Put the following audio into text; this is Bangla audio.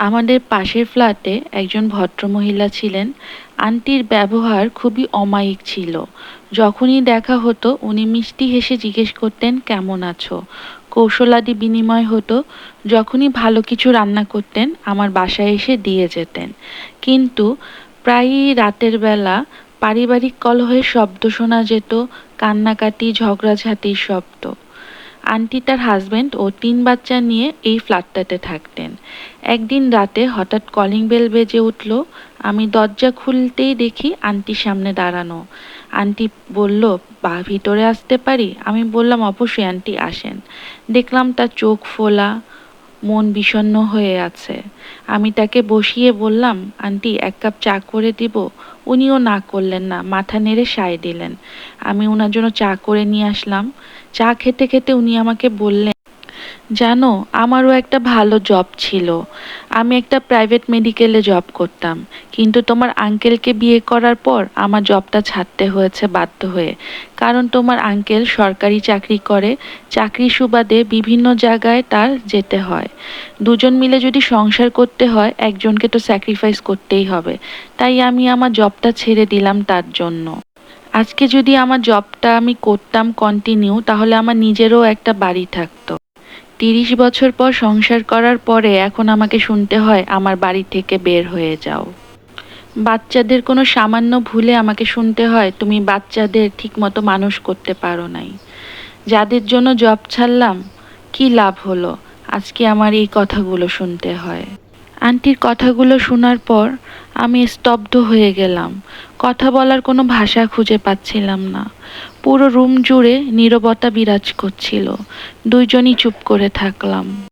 আমাদের পাশের ফ্ল্যাটে একজন ভদ্রমহিলা ছিলেন। আন্টির ব্যবহার খুবই অমায়িক ছিল। যখনই দেখা হতো, উনি মিষ্টি হেসে জিজ্ঞেস করতেন, কেমন আছো? কৌশলাদি বিনিময় হতো, যখনই ভালো কিছু রান্না করতেন, আমার বাসায় এসে দিয়ে যেতেন। কিন্তু প্রায়ই রাতের বেলা পারিবারিক কলহের শব্দ শোনা যেত, কান্নাকাটি, ঝগড়াঝাটির শব্দ। আন্টি তার হাজব্যান্ড ও তিন বাচ্চা নিয়ে এই ফ্ল্যাটটাতে থাকতেন। একদিন রাতে হঠাৎ কলিং বেল বেজে উঠল, আমি দরজা খুলতেই দেখি আন্টি সামনে দাঁড়ানো। আন্টি বলল, বা, ভিতরে আসতে পারি? আমি বললাম, অবশ্যই আন্টি আসেন। দেখলাম তার চোখ ফোলা মন বিষণ্ন হয়ে আছে। আমি তাকে বসিয়ে বললাম, আন্টি, এক কাপ চা করে দিব। উনিও না করলেন না, মাথা নেড়ে সায় দিলেন। আমি ওনার জন্য চা করে নিয়ে আসলাম। চা খেতে খেতে উনি আমাকে বললেন জানো, আমারও একটা ভালো জব ছিল। আমি একটা প্রাইভেট মেডিকেলে জব করতাম। কিন্তু তোমার আঙ্কেলকে বিয়ে করার পর আমার জবটা ছাড়তে হয়েছে বাধ্য হয়ে। কারণ তোমার আঙ্কেল সরকারি চাকরি করে, চাকরি সুবাদে বিভিন্ন জায়গায় তার যেতে হয়। দুজন মিলে যদি সংসার করতে হয়, একজনকে তো স্যাক্রিফাইস করতেই হবে। তাই আমি আমার জবটা ছেড়ে দিলাম তার জন্য। আজকে যদি আমার জবটা আমি করতাম কন্টিনিউ তাহলে আমার নিজেরও একটা বাড়ি থাকতো। তিরিশ বছর পর সংসার করার পরে এখন আমাকে শুনতে হয় আমার বাড়ি থেকে বের হয়ে যাও। বাচ্চাদের কোনো সামান্য ভুলে আমাকে শুনতে হয়, তুমি বাচ্চাদের ঠিকমতো মানুষ করতে পারো নাই। যাদের জন্য জব ছাড়লাম, কি লাভ হলো? আজকে আমার এই কথাগুলো শুনতে হয়। আন্টির কথাগুলো শোনার পর আমি স্তব্ধ হয়ে গেলাম। কথা বলার কোনো ভাষা খুঁজে পাচ্ছিলাম না। পুরো রুম জুড়ে নীরবতা বিরাজ করছিল। দুইজনই চুপ করে থাকলাম।